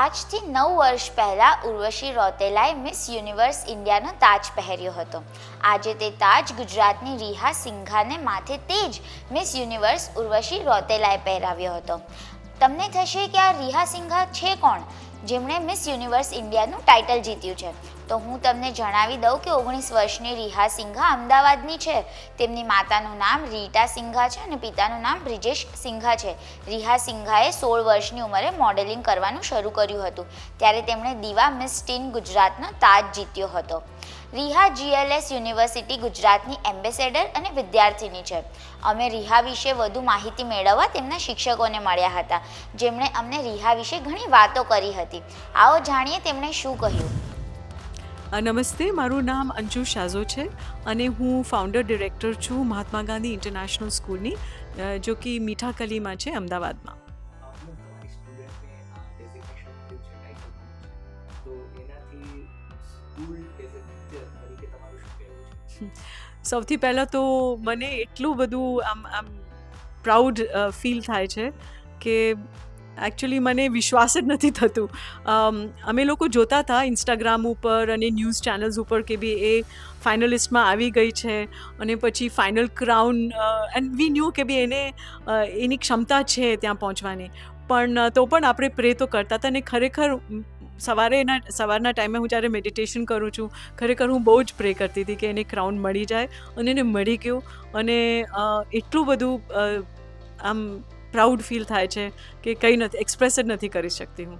આજથી નવ વર્ષ પહેલાં ઉર્વશી રૌતેલાએ મિસ યુનિવર્સ ઇન્ડિયાનો તાજ પહેર્યો હતો. આજે તે તાજ ગુજરાતની રીહા સિંઘાને માથે તે જ મિસ યુનિવર્સ ઉર્વશી રૌતેલાએ પહેરાવ્યો હતો. તમને થશે કે આ રીહા સિંઘા છે કોણ? જેમણે મિસ યુનિવર્સ ઇન્ડિયાનું ટાઇટલ જીત્યું છે. તો હું તમને જણાવી દઉં કે ઓગણીસ વર્ષની રીહા સિંઘા અમદાવાદની છે. તેમની માતાનું નામ રીટા સિંઘા છે અને પિતાનું નામ બ્રિજેશ સિંઘા છે. રીહા સિંઘાએ સોળ વર્ષની ઉંમરે મોડેલિંગ કરવાનું શરૂ કર્યું હતું. ત્યારે તેમણે દીવા મિસ ટીન ગુજરાતનો તાજ જીત્યો હતો. રીહા જીએલએસ યુનિવર્સિટી ગુજરાતની એમ્બેસેડર અને વિદ્યાર્થીની છે. અમે રીહા વિશે વધુ માહિતી મેળવવા તેમના શિક્ષકોને મળ્યા હતા. જેમણે અમને રીહા વિશે ઘણી વાતો કરી હતી. આવો જાણીએ તેમણે શું કહ્યું. નમસ્તે, મારું નામ અંજુ શાઝો છે અને હું ફાઉન્ડર ડિરેક્ટર છું મહાત્મા ગાંધી ઇન્ટરનેશનલ સ્કૂલની જો કે મીઠા કલીમાં છે અમદાવાદમાં. સૌથી પહેલાં તો મને એટલું બધું આમ આમ પ્રાઉડ ફીલ થાય છે કે એકચ્યુઅલી મને વિશ્વાસ જ નથી થતું. અમે લોકો જોતા હતા ઇન્સ્ટાગ્રામ ઉપર અને ન્યૂઝ ચેનલ્સ ઉપર કે બી એ ફાઇનલિસ્ટમાં આવી ગઈ છે અને પછી final crown and we knew કે બી એને એની ક્ષમતા છે ત્યાં પહોંચવાની. પણ તો પણ આપણે પ્રે તો કરતા હતા અને ખરેખર સવારે એના, સવારના ટાઈમે હું જ્યારે મેડિટેશન કરું છું, ખરેખર હું બહુ જ પ્રે કરતી હતી કે એને ક્રાઉન મળી જાય અને એને મળી ગયું. અને એટલું બધું આમ પ્રાઉડ ફીલ થાય છે કે કંઈ નથી એક્સપ્રેસ જ નથી કરી શકતી હું?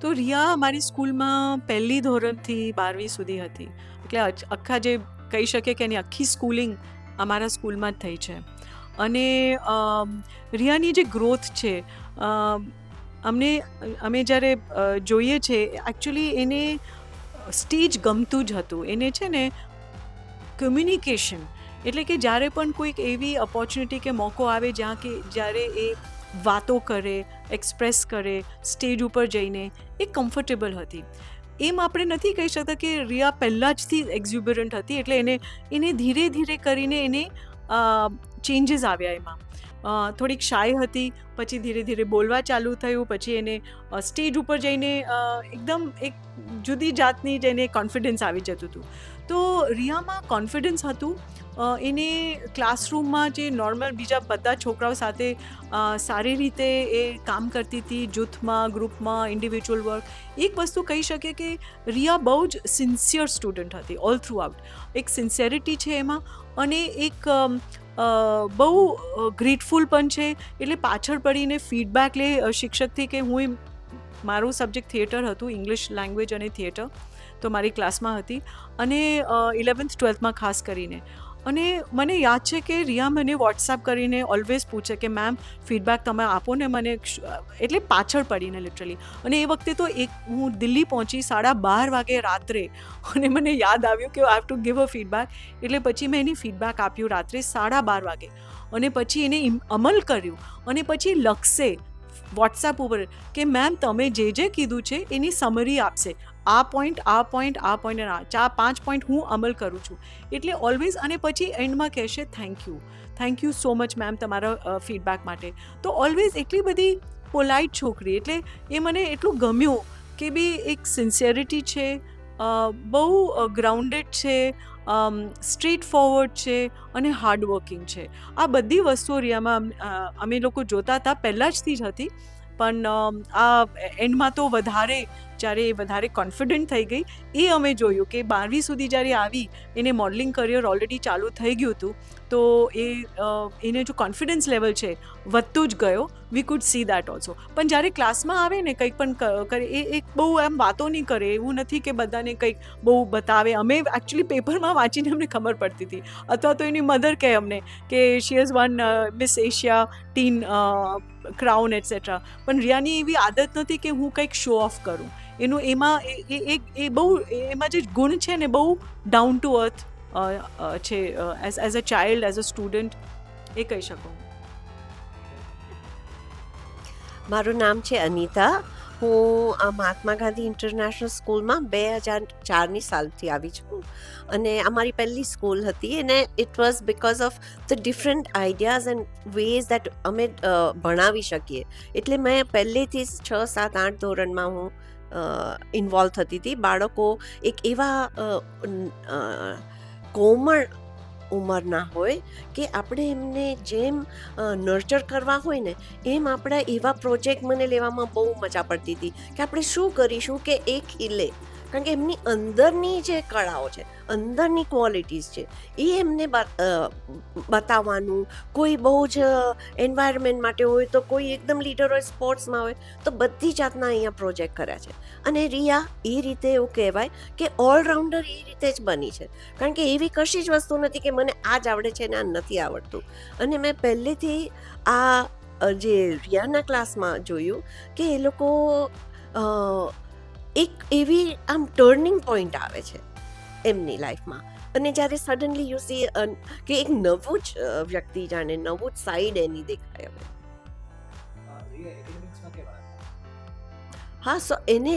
તો રિયા અમારી સ્કૂલમાં પહેલી ધોરણથી બારમી સુધી હતી. એટલે આખા જે કહી શકે કે એની આખી સ્કૂલિંગ અમારા સ્કૂલમાં જ થઈ છે. અને રિયાની જે ગ્રોથ છે અમને અમે જ્યારે જોઈએ છે એકચ્યુઅલી એને સ્ટેજ ગમતું જ હતું. એને છે ને કમ્યુનિકેશન એટલે કે જ્યારે પણ કોઈક એવી ઓપોર્ચ્યુનિટી કે મોકો આવે જ્યાં કે જ્યારે એ વાતો કરે એક્સપ્રેસ કરે સ્ટેજ ઉપર જઈને એ કમ્ફર્ટેબલ હતી. એમ આપણે નથી કહી શકતા કે રિયા પહેલાં જથી એક્ઝ્યુબરન્ટ હતી એટલે એને એને ધીરે ધીરે કરીને એને ચેન્જીસ આવ્યા એમાં. થોડીક શાય હતી, પછી ધીરે ધીરે બોલવા ચાલુ થયું, પછી એને સ્ટેજ ઉપર જઈને એકદમ એક જુદી જાતની જ કોન્ફિડન્સ આવી જતું હતું. તો રિયામાં કોન્ફિડન્સ હતું એને ક્લાસરૂમમાં જે નોર્મલ બીજા બધા છોકરાઓ સાથે સારી રીતે એ કામ કરતી હતી, જૂથમાં, ગ્રુપમાં ઇન્ડિવિજ્યુઅલ વર્ક એક વસ્તુ કહી શકે કે રિયા બહુ જ સિન્સિયર સ્ટુડન્ટ હતી ઓલ થ્રુ આઉટ એક સિન્સિયરિટી છે એમાં, અને એક બહુ ગ્રેટફુલ પણ છે. એટલે પાછળ પડીને ફીડબેક લે શિક્ષકથી કે હું મારું સબ્જેક્ટ થિયેટર હતું ઇંગ્લિશ લેંગ્વેજ અને થિયેટર તો મારી ક્લાસમાં હતી. અને ઇલેવન્થ ટ્વેલ્થમાં ખાસ કરીને. અને મને યાદ છે કે રિયા મને વોટ્સએપ કરીને ઓલવેઝ પૂછે કે મેમ ફીડબેક તમે આપો ને મને એટલે પાછળ પડીને લિટરલી અને એ વખતે તો એક હું દિલ્હી પહોંચી સાડા બાર વાગે રાત્રે અને મને યાદ આવ્યું કે I have to give a feedback એટલે પછી મેં એની ફીડબેક આપ્યું રાત્રે સાડા બાર વાગે. અને પછી એને અમલ કર્યું. અને પછી લખશે વોટ્સએપ ઉપર કે મેમ તમે જે જે કીધું છે એની સમરી આપશે. આ પોઈન્ટ આ પોઈન્ટ આ પોઈન્ટ અને આ ચા પાંચ પોઈન્ટ હું અમલ કરું છું. એટલે ઓલવેઝ અને પછી એન્ડમાં કહેશે thank you thank you so much ma'am તમારા ફીડબેક માટે. તો ઓલવેઝ એટલી બધી પોલાઇટ છોકરી, એટલે એ મને એટલું ગમ્યું કે બી એક સિન્સિયરિટી છે બહુ ગ્રાઉન્ડેડ છે સ્ટ્રીટ ફોરવર્ડ છે અને હાર્ડવર્કિંગ છે. આ બધી વસ્તુઓ રિયામાં અમે લોકો જોતા હતા, પહેલાં જથી જ હતી. પણ આ એન્ડમાં તો વધારે જ્યારે એ વધારે કોન્ફિડન્ટ થઈ ગઈ, એ અમે જોયું કે બારમી સુધી જ્યારે આવી, એને મોડલિંગ કરિયર ઓલરેડી ચાલુ થઈ ગયું હતું, તો એ એને જો કોન્ફિડન્સ લેવલ છે, વધતું જ ગયો. We could see that also પણ જ્યારે ક્લાસમાં આવે ને કંઈક પણ કરે, એ એક બહુ એમ વાતો નહીં કરે. એવું નથી કે બધાને કંઈક બહુ બતાવે. અમે એકચ્યુઅલી પેપરમાં વાંચીને અમને ખબર પડતી હતી. અથવા તો એની મધર કહે અમને કે she is one Miss Asia Teen crown etcetera પણ રિયાની એવી આદત નથી કે હું કંઈક શો ઓફ કરું. એનું એમાં એ એક એ બહુ એમાં જે ગુણ છે ને બહુ ડાઉન ટુ અર્થ છે as as a child as a student એ કહી શકું. મારું નામ છે અનિતા. હું મહાત્મા ગાંધી ઇન્ટરનેશનલ સ્કૂલમાં બે હજાર ચારની સાલથી આવી છું અને અમારી પહેલી સ્કૂલ હતી અને it was because of the different ideas and ways that અમે ભણાવી શકીએ. એટલે મેં પહેલેથી છ, સાત, આઠ ધોરણમાં હું ઇન્વોલ્વ થતી હતી. બાળકો એક એવા કોમળ ઉંમરના હોય કે આપણે એમને જેમ નર્ચર કરવા હોય ને, એમ આપણા એવા પ્રોજેક્ટ મને લેવામાં બહુ મજા પડતી હતી કે આપણે શું કરીશું કે એ ખીલે કારણ કે એમની અંદરની જે કળાઓ છે, અંદરની ક્વોલિટીઝ છે, એ એમને બતાવવાનું, કોઈ બહુ જ એન્વાયરમેન્ટ માટે હોય તો કોઈ એકદમ લીડર હોય સ્પોર્ટ્સમાં હોય, તો બધી જાતના અહીંયા પ્રોજેક્ટ કર્યા છે. અને રિયા એ રીતે એવું કહેવાય કે ઓલરાઉન્ડર એ રીતે જ બની છે. કારણ કે એવી કશી જ વસ્તુ નથી કે મને આ જ આવડે છે ને આ નથી આવડતું. અને મેં પહેલેથી આ જે રિયાના ક્લાસમાં જોયું કે એ લોકો એક એવી આમ ટર્નિંગ પોઈન્ટ આવે છે એમની લાઈફમાં અને જ્યારે સડનલી યુ સી કે એક નવું જ વ્યક્તિ જાણે નવું જ સાઈડ એની દેખાય હવે. હા સો એને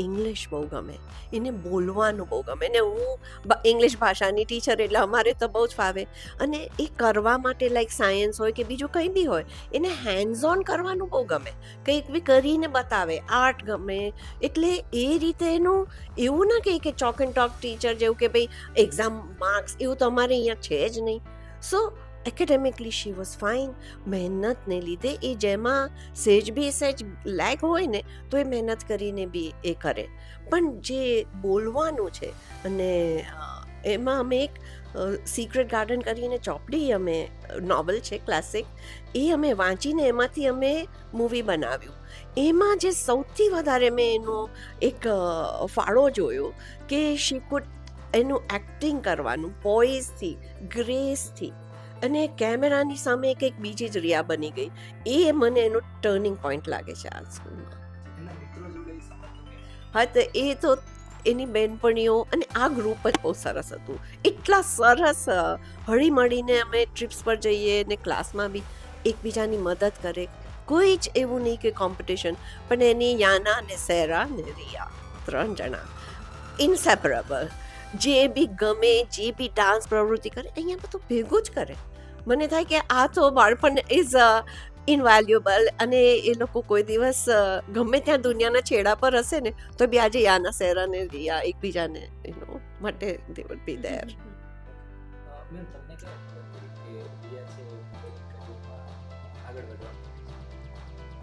ઇંગ્લિશ બહુ ગમે. એને બોલવાનું બહુ ગમે. ને હું ઇંગ્લિશ ભાષાની ટીચર એટલે અમારે તો બહુ જ ફાવે. અને એ કરવા માટે લાઈક સાયન્સ હોય કે બીજું કંઈ બી હોય, એને હેન્ડઝ ઓન કરવાનું બહુ ગમે. કંઈક બી કરીને બતાવે. આર્ટ ગમે. એટલે એ રીતે એનું એવું ના કહે કે ચોક એન્ડ ટોક ટીચર જેવું કે ભાઈ એક્ઝામ માર્ક્સ એવું તો અમારે અહીંયા છે જ નહીં. So academically she was fine મહેનતને લીધે એ જેમાં સેજ બી સેજ લેગ હોય ને, તો એ મહેનત કરીને બી એ કરે. પણ જે બોલવાનું છે અને એમાં અમે એક સિક્રેટ ગાર્ડન કરીને ચોપડી અમે નોવેલ છે ક્લાસિક એ અમે વાંચીને એમાંથી અમે મૂવી બનાવ્યું. એમાં જે સૌથી વધારે મેં એનો એક ફાળો જોયો કે શી કુડ એનું એક્ટિંગ કરવાનું પોઈઝથી ગ્રેસથી અને કેમેરાની સામે કંઈક બીજી જ રિયા બની ગઈ. એ મને એનો ટર્નિંગ પોઈન્ટ લાગે છે આ સ્કૂલમાં. હા તો એ તો એની બેનપણીઓ અને આ ગ્રુપ જ બહુ સરસ હતું. એટલા સરસ હળીમળીને હળી મળીને અમે ટ્રીપ્સ પર જઈએ ને ક્લાસમાં બી એકબીજાની મદદ કરે. કોઈ જ એવું નહીં કે કોમ્પિટિશન પણ એની યાના ને સેરા ને રિયા ત્રણ જણા. ઇન્સેપરેબલ જે બી ગમે જે બી ડાન્સ પ્રવૃત્તિ કરે અહીંયા બધું ભેગું જ કરે. મને થાય કે આ તો બાળપણ ઇઝ ઇનવેલ્યુએબલ અને એ લોકો કોઈ દિવસ ગમે ત્યાં દુનિયાના છેડા પર હશે ને તો બી આજે યાના સેરા ને રિયા એકબીજાને યુ નો માટે દે વુડ બી ધેર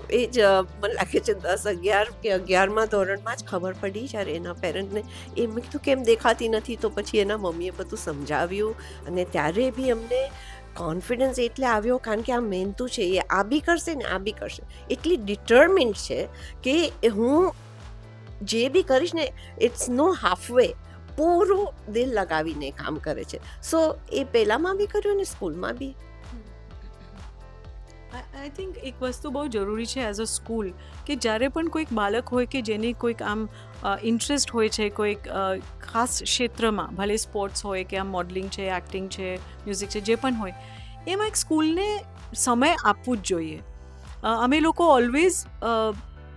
એ જ મને લાગે છે દસ અગિયાર કે અગિયારમાં ધોરણમાં જ ખબર પડી જ્યારે એના પેરેન્ટને એમ કીધું કેમ દેખાતી નથી તો પછી એના મમ્મીએ બધું સમજાવ્યું અને ત્યારે બી અમને કોન્ફિડન્સ એટલે આવ્યો કારણ કે આ મહેનતું છે, એ આ બી કરશે ને આ બી કરશે. એટલી ડિટર્મિન્ડ છે કે હું જે બી કરીશ ને ઇટ્સ નો હાફવે પૂરું દિલ લગાવીને કામ કરે છે. સો એ પહેલાંમાં બી કર્યું ને સ્કૂલમાં બી. આઈ થિંક એક વસ્તુ બહુ જરૂરી છે એઝ અ સ્કૂલ કે જ્યારે પણ કોઈક બાળક હોય કે જેની કોઈક આમ ઇન્ટરેસ્ટ હોય છે કોઈક ખાસ ક્ષેત્રમાં, ભલે સ્પોર્ટ્સ હોય કે આમ મોડલિંગ છે એક્ટિંગ છે મ્યુઝિક છે, જે પણ હોય, એમાં એક સ્કૂલને સમય આપવું જ જોઈએ. અમે લોકો ઓલવેઝ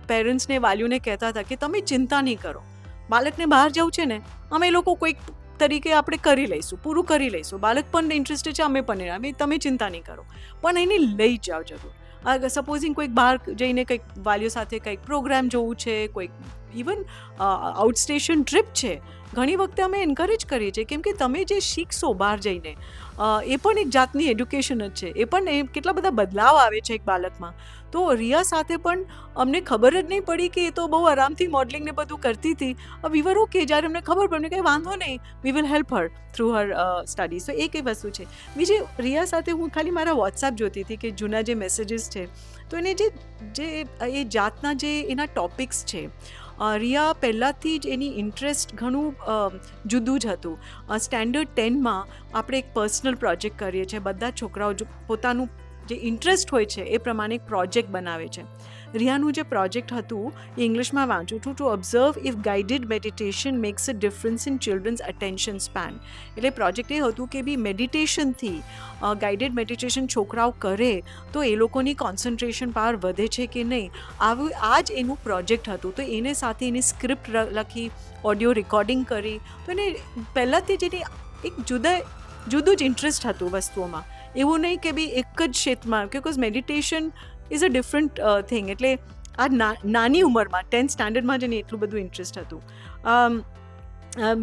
પેરેન્ટ્સને વાલીઓને કહેતા હતા કે તમે ચિંતા નહીં કરો. બાળકને બહાર જવું છે ને, અમે લોકો કોઈક તરીકે આપણે કરી લઈશું, પૂરું કરી લઈશું. બાળક પણ ઇન્ટરેસ્ટેડ છે, અમે પણ અમે તમે ચિંતા નહીં કરો. પણ એને લઈ જાઓ જરૂર. સપોઝિંગ કોઈક બહાર જઈને કંઈક વાલીઓ સાથે કંઈક પ્રોગ્રામ જોવું છે, કોઈક ઇવન આઉટસ્ટેશન ટ્રીપ છે, ઘણી વખતે અમે એન્કરેજ કરીએ છીએ કેમ કે તમે જે શીખશો બહાર જઈને એ પણ એક જાતની એડ્યુકેશન જ છે. એ પણ એ કેટલા બધા બદલાવ આવે છે એક બાળકમાં. તો રિયા સાથે પણ અમને ખબર જ નહીં પડી કે એ તો બહુ આરામથી મોડલિંગને બધું કરતી હતી. વી વર ઓકે જ્યારે અમને ખબર પડી કંઈ વાંધો નહીં. We will help her through her studies તો એક એ વસ્તુ છે. બીજી, રિયા સાથે હું ખાલી મારા વોટ્સએપ જોતી હતી કે જૂના જે મેસેજીસ છે, તો એને જે જે, એ જાતના જે એના ટોપિક્સ છે રિયા પહેલાંથી જ એની ઇન્ટરેસ્ટ ઘણું જુદું જ હતું. સ્ટેન્ડર્ડ ટેનમાં આપણે એક પર્સનલ પ્રોજેક્ટ કરીએ છીએ. બધા છોકરાઓ પોતાનું જે ઇન્ટરેસ્ટ હોય છે એ પ્રમાણે એક પ્રોજેક્ટ બનાવે છે. રિયાનું જે પ્રોજેક્ટ હતું ઇંગ્લિશમાં વાંચું છું to observe if guided meditation makes a difference in children's attention span એટલે પ્રોજેક્ટ એ હતું કે બી મેડિટેશનથી ગાઇડેડ મેડિટેશન છોકરાઓ કરે, તો એ લોકોની કોન્સન્ટ્રેશન પાવર વધે છે કે નહીં? આવું આ જ એનું પ્રોજેક્ટ હતું. તો એને સાથે એની સ્ક્રિપ્ટ લખી ઓડિયો રેકોર્ડિંગ કરી. તો એને પહેલાંથી જ એની એક જુદા, જુદું જ ઇન્ટરેસ્ટ હતું વસ્તુઓમાં. એવું નહીં કે બી એક જ ક્ષેત્રમાં because meditation is a different thing એટલે આ નાની ઉંમરમાં ટેન્થ સ્ટાન્ડર્ડમાં જ એને એટલું બધું ઇન્ટરેસ્ટ હતું.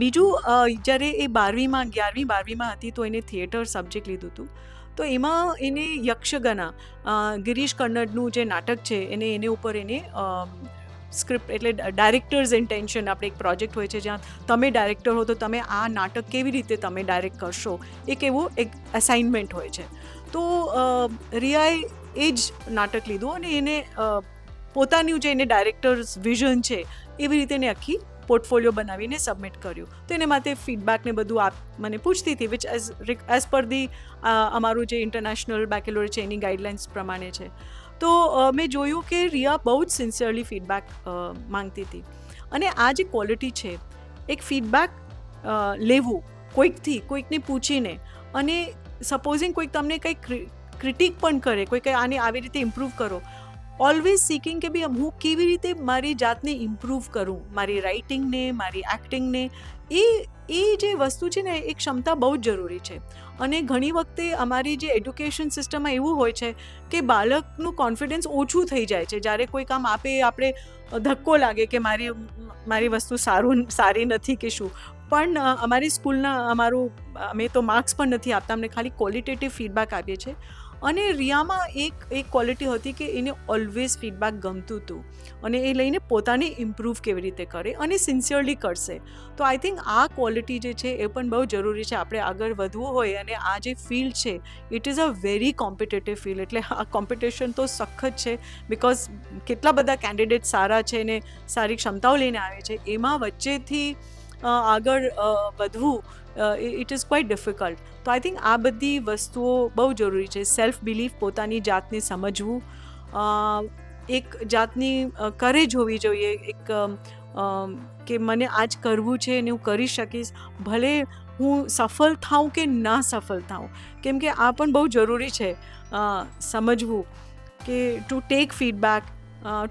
બીજું જ્યારે એ બારમીમાં અગિયારમી બારમીમાં હતી તો એને થિયેટર સબ્જેક્ટ લીધું હતું. તો એમાં એને યક્ષગના ગિરીશ કન્નડનું જે નાટક છે, એને એને ઉપર એને સ્ક્રિપ્ટ એટલે ડાયરેક્ટર્સ ઇન્ટેન્શન આપણે એક પ્રોજેક્ટ હોય છે જ્યાં તમે ડાયરેક્ટર હો તો તમે આ નાટક કેવી રીતે તમે ડાયરેક્ટ કરશો, એક એવો એક અસાઇનમેન્ટ હોય છે. તો રિયાએ એ જ નાટક લીધું અને એને પોતાનું જે એને ડાયરેક્ટર્સ વિઝન છે, એવી રીતે એને આખી પોર્ટફોલિયો બનાવીને સબમિટ કર્યું. તો એને માટે ફીડબેક ને બધું આપ, મને પૂછતી હતી which as as per the અમારું જે ઇન્ટરનેશનલ બેકેલોર છે, એની ગાઈડલાઇન્સ પ્રમાણે છે. તો મેં જોયું કે રિયા બહુ જ સિન્સિયરલી ફીડબેક માંગતી હતી. અને આ જે ક્વોલિટી છે, એક ફીડબેક લેવું, કોઈકથી, કોઈકને પૂછીને અને સપોઝિંગ કોઈક તમને કંઈક ક્રિટિક પણ કરે, કોઈ કંઈ આને આવી રીતે ઇમ્પ્રૂવ કરો. ઓલવેઝ સીકિંગ કે ભાઈ હું કેવી રીતે મારી જાતને ઇમ્પ્રૂવ કરું? મારી રાઇટિંગને મારી એક્ટિંગને એ એ જે વસ્તુ છે ને, એ ક્ષમતા બહુ જ જરૂરી છે. અને ઘણી વખતે અમારી જે એડ્યુકેશન સિસ્ટમમાં એવું હોય છે કે બાળકનું કોન્ફિડન્સ ઓછું થઈ જાય છે. જ્યારે કોઈ કામ આપે, આપણે ધક્કો લાગે કે મારી મારી વસ્તુ સારું, સારી નથી કે શું. પણ અમારી સ્કૂલના, અમારું, અમે તો માર્ક્સ પણ નથી આપતા, અમને ખાલી ક્વોલિટેટિવ ફીડબેક આપીએ છીએ. અને રિયામાં એક એક ક્વોલિટી હતી કે એને ઓલવેઝ ફીડબેક ગમતું હતું. અને એ લઈને પોતાને ઇમ્પ્રૂવ કેવી રીતે કરે અને સિન્સિયરલી કરશે. તો આઈ થિંક આ ક્વોલિટી જે છે એ પણ બહુ જરૂરી છે. આપણે આગળ વધવું હોય અને આ જે ફિલ્ડ છે it is a very competitive field એટલે આ કોમ્પિટિશન તો સખત છે બિકોઝ કેટલા બધા કેન્ડિડેટ સારા છે ને સારી ક્ષમતાઓ લઈને આવે છે. એમાં વચ્ચેથી આગળ વધવું ઇટ ઇઝ ક્વાઇટ ડિફિકલ્ટ તો આઈ થિંક આ બધી વસ્તુઓ બહુ જરૂરી છે. સેલ્ફ બિલીફ પોતાની જાતને સમજવું એક જાતની કરેજ હોવી જોઈએ. એક કે મને આજ કરવું છે અને હું કરી શકીશ. ભલે હું સફળ થાઉં કે ના સફળ થાઉં. કેમ કે આ પણ બહુ જરૂરી છે સમજવું કે to take feedback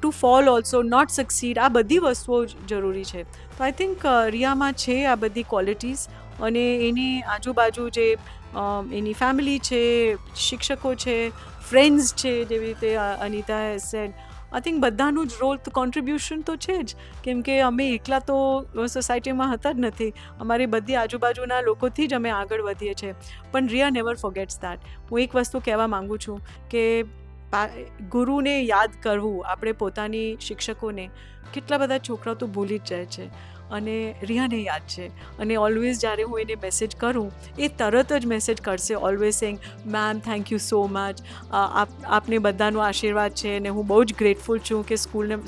to fall also not succeed આ બધી વસ્તુઓ જરૂરી છે. તો આઈ થિંક રિયામાં છે આ બધી ક્વોલિટીઝ અને એની આજુબાજુ જે એની ફેમિલી છે, શિક્ષકો છે ફ્રેન્ડ્સ છે, જેવી રીતે અનિતા સેડ આઈ થિંક બધાનું જ રોલ કોન્ટ્રીબ્યુશન તો છે જ. કેમ કે અમે એકલા તો સોસાયટીમાં હતા જ નથી. અમારી બધી આજુબાજુના લોકોથી જ અમે આગળ વધીએ છીએ. પણ રિયા નેવર ફોગેટ્સ દેટ હું એક વસ્તુ કહેવા માગું છું કે ગુરુને યાદ કરવું, આપણે પોતાની શિક્ષકોને, કેટલા બધા છોકરાઓ તો ભૂલી જ જાય છે. અને રિયાને યાદ છે. અને ઓલવેઝ જ્યારે હું એને મેસેજ કરું, એ તરત જ મેસેજ કરશે always sang ma'am thank you so much આપ, આપને બધાનો આશીર્વાદ છે અને હું બહુ જ ગ્રેટફુલ છું કે સ્કૂલને,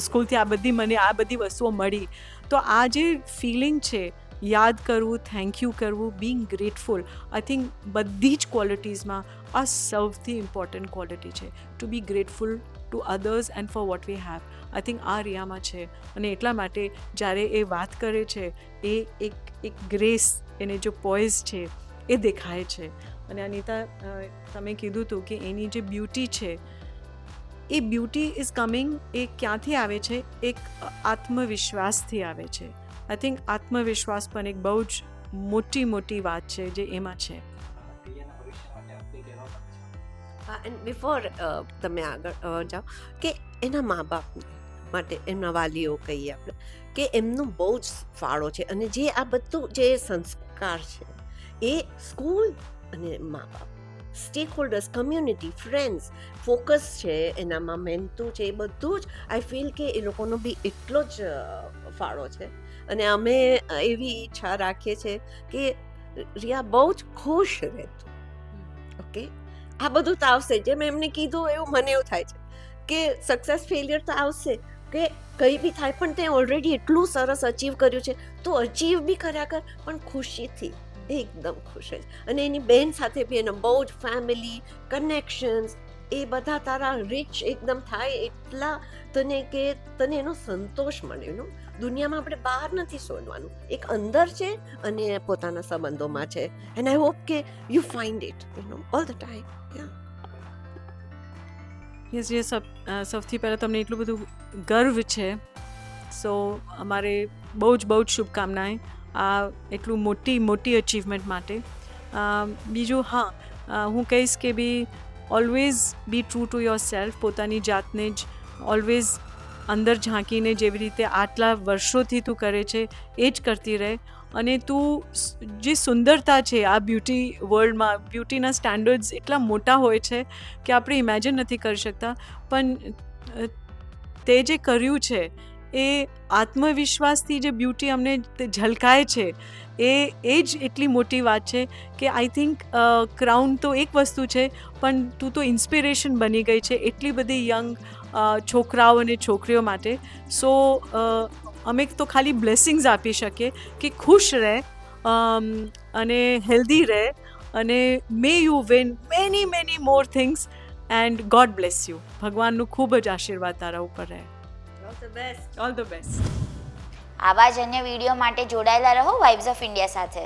સ્કૂલથી આ બધી મને, આ બધી વસ્તુઓ મળી. તો આ જે ફિલિંગ છે, યાદ કરવું થેન્ક યુ કરવું બિંગ ગ્રેટફુલ આઈ થિંક બધી જ ક્વોલિટીઝમાં આ સૌથી ઇમ્પોર્ટન્ટ ક્વોલિટી છે. To be grateful to others and for what we have I think આ રિયામાં છે. અને એટલા માટે જ્યારે એ વાત કરે છે, એ એક એક ગ્રેસ એને જો પોઈઝ છે, એ દેખાય છે. અને અનિતા તમે કીધું હતું કે એની જે બ્યુટી છે, એ બ્યુટી ઇઝ કમિંગ એ ક્યાંથી આવે છે? એક આત્મવિશ્વાસથી આવે છે. આઈ થિંક આત્મવિશ્વાસ પણ એક બહુ જ મોટી મોટી વાત છે જે એમાં છે. એન્ડ બિફોર તમે આગળ જાઓ કે એના મા બાપ માટે એમના વાલીઓ કહીએ આપણે કે એમનો બહુ જ ફાળો છે અને જે આ બધું જે સંસ્કાર છે એ સ્કૂલ અને મા બાપ stakeholders community friends focus છે એનામાં મહેનતું છે એ બધું જ આઈ ફીલ કે એ લોકોનો બી એટલો જ ફાળો છે. અને અમે એવી ઈચ્છા રાખીએ છીએ કે રિયા બહુ જ ખુશ રહેતું. ઓકે આ બધું તો આવશે. જેમ એમને કીધું એવું મને એવું થાય છે કે સક્સેસ ફેલિયર તો આવશે. કે કંઈ બી થાય, પણ તે ઓલરેડી એટલું સરસ અચીવ કર્યું છે. તો અચીવ બી કર્યા કર, પણ ખુશીથી, એકદમ ખુશ જ. અને એની બહેન સાથે બી એને બહુ જ ફેમિલી કનેક્શન્સ એ બધા તારા રીચ એકદમ થાય એટલા તને કે તને એનો સંતોષ મળે, એનો. દુનિયામાં આપણે બહાર નથી શોધવાનું એક અંદર છે અને પોતાના સંબંધોમાં છે. એન્ડ આઈ હોપ કે you find it you know all the time yes yes સૌથી પહેલાં તમને એટલું બધું ગર્વ છે. સો અમારે બહુ જ બહુ જ શુભકામનાએ આ એટલું મોટી મોટી અચીવમેન્ટ માટે. બીજું, હા હું કહીશ કે be always be true to yourself પોતાની જાતને જ ઓલવેઝ અંદર ઝાંકીને જેવી રીતે આટલા વર્ષોથી તું કરે છે, એ જ કરતી રહે. અને તું જે સુંદરતા છે, આ બ્યુટી વર્લ્ડમાં બ્યુટીના સ્ટેન્ડર્ડ્સ એટલા મોટા હોય છે કે આપણે ઇમેજિન નથી કરી શકતા. પણ તે જે કર્યું છે એ આત્મવિશ્વાસથી જે બ્યુટી અમને ઝલકાય છે, એ એ જ એટલી મોટી વાત છે કે આઈ થિંક ક્રાઉન તો એક વસ્તુ છે, પણ તું તો ઇન્સ્પિરેશન બની ગઈ છે એટલી બધી યંગ છોકરાઓ અને છોકરીઓ માટે. સો અમે તો ખાલી બ્લેસિંગ્સ આપી શકીએ કે ખુશ રહે અને હેલ્ધી રહે, અને may you win many many more things and God bless you ભગવાનનું ખૂબ જ આશીર્વાદ તારા ઉપર રહે. The best all the best આવા જ અન્ય વીડિયો માટે જોડાયેલા રહો વાઇબ્સ ઓફ ઇન્ડિયા સાથે.